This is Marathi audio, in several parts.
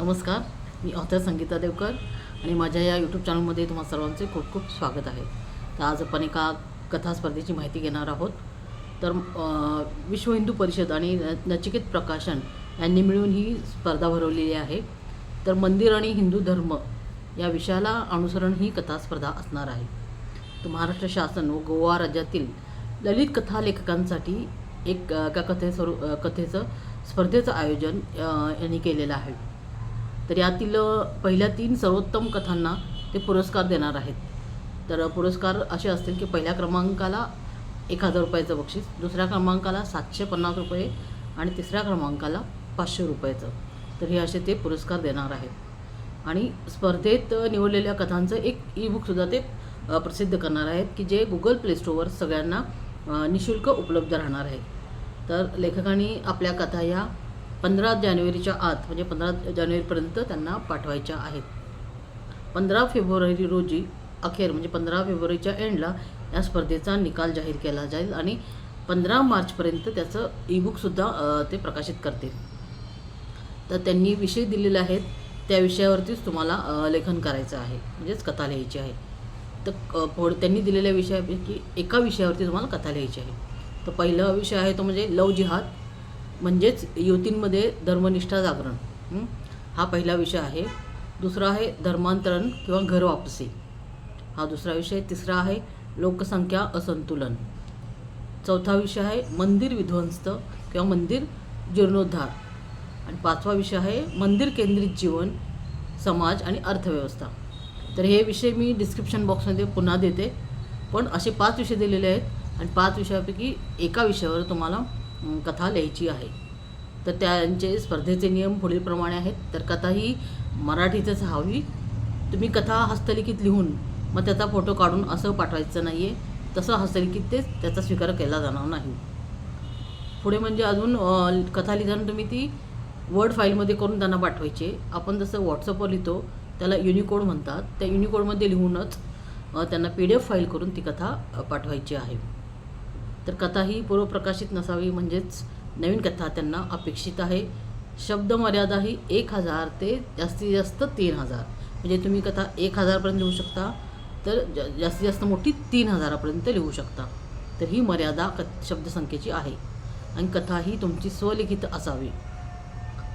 नमस्कार मी ऑथर संगीता देवकर आणि माझ्या या यूट्यूब चॅनलमध्ये तुम्हा सर्वांचे खूप खूप स्वागत आहे. तर आज आपण एका कथा स्पर्धेची माहिती घेणार आहोत. तर विश्व हिंदू परिषद आणि न- नचिकेत प्रकाशन यांनी मिळून ही स्पर्धा भरवलेली आहे. तर मंदिर आणि हिंदू धर्म या विषयाला अनुसरण ही कथा स्पर्धा असणार आहे. तर महाराष्ट्र शासन व गोवा राज्यातील ललित कथा लेखकांसाठी एक का एका कथे स्वरू कथेचं स्पर्धेचं आयोजन यांनी केलेलं आहे. तर यातील पहिल्या तीन सर्वोत्तम कथांना ते पुरस्कार देणार आहेत. तर पुरस्कार असे असतील की पहिल्या क्रमांकाला एक हजार रुपयाचं बक्षीस दुसऱ्या क्रमांकाला सातशे पन्नास रुपये आणि तिसऱ्या क्रमांकाला पाचशे रुपयाचं. तर हे असे ते पुरस्कार देणार आहेत. आणि स्पर्धेत निवडलेल्या कथांचं एक ई बुकसुद्धा ते प्रसिद्ध करणार आहेत की जे गुगल प्ले स्टोअर सगळ्यांना निशुल्क उपलब्ध राहणार आहे तर लेखकांनी आपल्या कथा या पंधरा जानेवारीच्या आत म्हणजे पंधरा जानेवारीपर्यंत त्यांना पाठवायच्या आहेत. पंधरा फेब्रुवारी रोजी अखेर म्हणजे पंधरा फेब्रुवारीच्या एंडला या स्पर्धेचा निकाल जाहीर केला जाईल आणि पंधरा मार्चपर्यंत त्याचं ईबुकसुद्धा ते प्रकाशित करतील. तर त्यांनी विषय दिलेले आहेत. त्या विषयावरतीच तुम्हाला लेखन करायचं आहे. म्हणजेच कथा लिहायची आहे. तर फोड त्यांनी दिलेल्या विषयापैकी एका विषयावरती तुम्हाला कथा लिहायची आहे. तर पहिला विषय आहे तो म्हणजे लव जिहाद. म्हणजेच युवतींमध्ये धर्मनिष्ठा जागरण. हा? पहिला विषय आहे. दुसरा आहे धर्मांतरण किंवा घर वापसी हा दुसरा विषय. तिसरा आहे लोकसंख्या असंतुलन. चौथा विषय आहे मंदिर विध्वंस्त किंवा मंदिर जीर्णोद्धार. आणि पाचवा विषय आहे मंदिर केंद्रित जीवन समाज आणि अर्थव्यवस्था. तर हे विषय मी डिस्क्रिप्शन बॉक्समध्ये पुन्हा देते. पण असे पाच विषय दिलेले आहेत आणि पाच विषयापैकी एका विषयावर तुम्हाला कथा लिहायची आहे. तर त्यांचे स्पर्धेचे नियम पुढीलप्रमाणे आहेत. तर कथा ही मराठीतच हवी. तुम्ही कथा हस्तलिखित लिहून मग त्याचा फोटो काढून असं पाठवायचं नाही आहे तसं हस्तलिखित ते त्याचा स्वीकार केला जाणार नाही. पुढे म्हणजे अजून कथा लिहिताना तुम्ही ती वर्ड फाईलमध्ये करून त्यांना पाठवायचे. आपण जसं व्हॉट्सअपवर लिहितो त्याला युनिकोड म्हणतात. त्या युनिकोडमध्ये लिहूनच त्यांना पी डी एफ फाईल करून ती कथा पाठवायची आहे. तर कथा ही पूर्वप्रकाशित नसावी म्हणजेच नवीन कथा त्यांना अपेक्षित आहे. शब्दमर्यादा ही एक हजार ते जास्तीत जास्त तीन हजार. म्हणजे तुम्ही कथा एक हजारपर्यंत लिहू शकता तर जा जास्तीत जास्त मोठी तीन हजारापर्यंत लिहू शकता. तर ही मर्यादा क शब्दसंख्येची आहे. आणि कथा ही तुमची स्वलिखित असावी.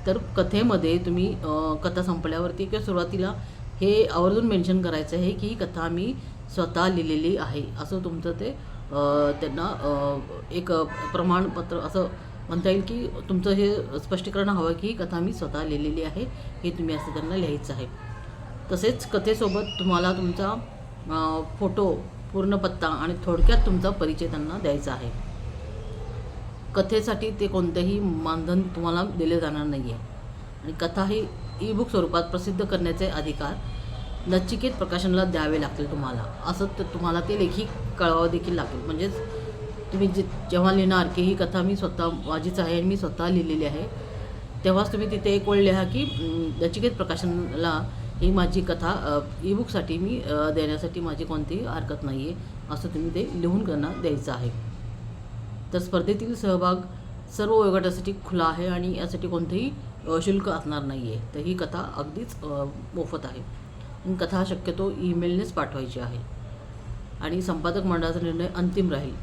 तर कथेमध्ये तुम्ही कथा संपल्यावरती किंवा सुरुवातीला हे आवर्जून मेन्शन करायचं आहे की ही कथा मी स्वतः लिहिलेली आहे. असं तुमचं ते त्यांना एक प्रमाणपत्र असं म्हणता येईल की तुमचं हे स्पष्टीकरण हवं की ही कथा मी स्वतः लिहिलेली आहे हे तुम्ही असं त्यांना लिहायचं आहे. तसेच कथेसोबत तुम्हाला तुमचा फोटो पूर्ण पत्ता आणि थोडक्यात तुमचा परिचय त्यांना द्यायचा आहे. कथेसाठी ते कोणतेही मानधन तुम्हाला दिले जाणार नाही आहे आणि कथा ही ई बुक स्वरूपात प्रसिद्ध करण्याचे अधिकार नचिकेत प्रकाशनला द्यावे लागतील तुम्हाला. असं तर तुम्हाला ते लेखी कळवावं देखील लागेल. म्हणजेच तुम्ही जे जेव्हा लिहिणार की ही कथा मी स्वतः माझीच आहे आणि मी स्वतः लिहिलेली आहे तेव्हाच तुम्ही तिथे एक वेळ लिहा की नचिकेत प्रकाशनला ही माझी कथा ई बुकसाठी मी देण्यासाठी माझी कोणतीही हरकत नाही आहे असं तुम्ही ते लिहून त्यांना द्यायचं आहे. तर स्पर्धेतील सहभाग सर्व वयोगटासाठी खुला आहे आणि यासाठी कोणतेही शुल्क असणार नाही आहे तर ही कथा अगदीच मोफत आहे. कथा शक्यतो ईमेलनेच पाठवायची आहे. आणि संपादक मंडळाचा निर्णय अंतिम राहील.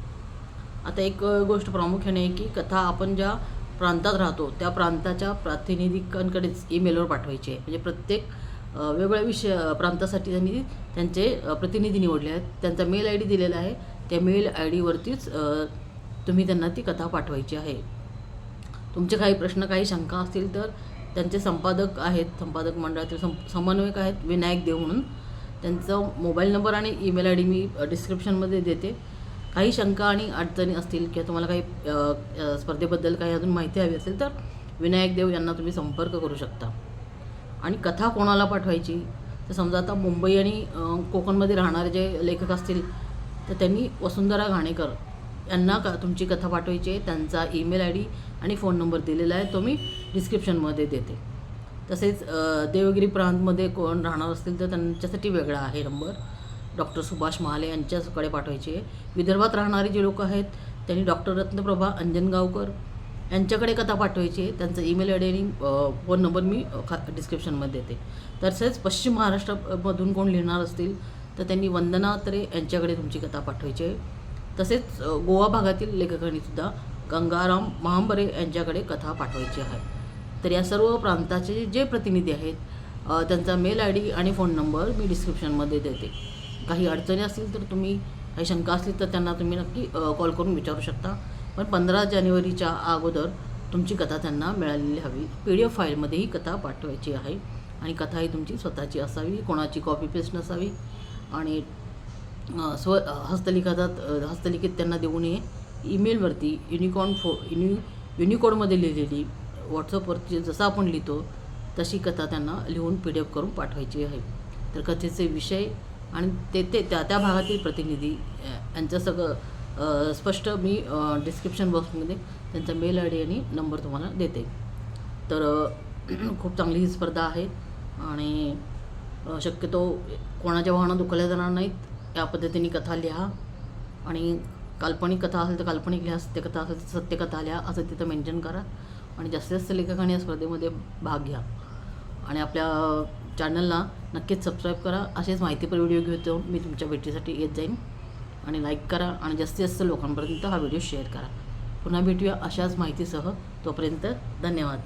आता एक गोष्ट प्रामुख्याने आहे की कथा आपण ज्या प्रांतात राहतो त्या प्रांताच्या प्रातिनिधिकांकडेच ईमेलवर पाठवायची. आहे म्हणजे प्रत्येक वेगवेगळ्या विषय प्रांतासाठी त्यांनी त्यांचे प्रतिनिधी निवडले आहेत. त्यांचा मेल आय डी दिलेला आहे. त्या मेल आय डीवरतीच तुम्ही त्यांना ती कथा पाठवायची आहे. तुमचे काही प्रश्न काही शंका असतील तर त्यांचे संपादक आहेत संपादक मंडळातील सम समन्वयक आहेत विनायक देव म्हणून. त्यांचा मोबाईल नंबर आणि ईमेल आय डी मी डिस्क्रिप्शनमध्ये देते. काही शंका आणि अडचणी असतील किंवा तुम्हाला काही स्पर्धेबद्दल काही अजून माहिती हवी असेल तर विनायक देव यांना तुम्ही संपर्क करू शकता. आणि कथा कोणाला पाठवायची? तर समजा आता मुंबई आणि कोकणमध्ये राहणारे जे लेखक असतील तर त्यांनी वसुंधरा घाणेकर यांना का तुमची कथा पाठवायची आहे. त्यांचा ईमेल आय डी आणि फोन नंबर दिलेला आहे तो मी डिस्क्रिप्शनमध्ये देते. तसेच देवगिरी प्रांतमध्ये कोण राहणार असतील तर त्यांच्यासाठी वेगळा आहे नंबर. डॉक्टर सुभाष महाले यांच्याकडे पाठवायची आहे. विदर्भात राहणारे जे लोक आहेत त्यांनी डॉक्टर रत्नप्रभा अंजनगावकर यांच्याकडे कथा पाठवायची आहे. त्यांचा ईमेल आय डी आणि फोन नंबर मी खा डिस्क्रिप्शनमध्ये देते. तसेच पश्चिम महाराष्ट्रामधून कोण लिहिणार असतील तर त्यांनी वंदना त्रे यांच्याकडे तुमची कथा पाठवायची आहे. तसेच गोवा भागातील लेखकांनीसुद्धा गंगाराम महांबरे यांच्याकडे कथा पाठवायची आहे. तर या सर्व प्रांताचे जे प्रतिनिधी आहेत त्यांचा मेल आय डी आणि फोन नंबर मी डिस्क्रिप्शनमध्ये देते. काही अडचणी असतील तर तुम्ही काही शंका असतील तर त्यांना तुम्ही नक्की कॉल करून विचारू शकता. पण पंधरा जानेवारीच्या अगोदर तुमची कथा त्यांना मिळालेली हवी. पी डी एफ फाईलमध्ये ही कथा पाठवायची आहे आणि कथा ही तुमची स्वतःची असावी कोणाची कॉपी पेस्ट नसावी आणि स्व हस्तलिखातात हस्तलिखित त्यांना देऊ नये. ईमेलवरती युनिकॉर्न फो युनि युनिकोडमध्ये लिहिलेली व्हॉट्सअपवरती जसं आपण लिहितो तशी कथा त्यांना लिहून पी डी एफ करून पाठवायची आहे. तर कथेचे विषय आणि ते ते त्या त्या भागातील प्रतिनिधी यांचं सगळं स्पष्ट मी डिस्क्रिप्शन बॉक्समध्ये त्यांचा मेल आय डी आणि नंबर तुम्हाला देते. तर खूप चांगली ही स्पर्धा आहे आणि शक्यतो कोणाच्या वाहनं दुखल्या जाणार नाहीत या पद्धतीने कथा लिहा आणि काल्पनिक कथा असेल तर काल्पनिक लिहा सत्यकथा असेल तर सत्यकथा लिहा असं तिथं मेन्शन करा. आणि जास्तीत जास्त लेखकांनी या स्पर्धेमध्ये भाग घ्या. आणि आपल्या चॅनलला नक्कीच सबस्क्राईब करा. असेच माहितीपर व्हिडिओ घेतो मी तुमच्या भेटीसाठी येत जाईन. आणि लाईक करा आणि जास्तीत जास्त लोकांपर्यंत हा व्हिडिओ शेअर करा. पुन्हा भेटूया अशाच माहितीसह. तोपर्यंत धन्यवाद.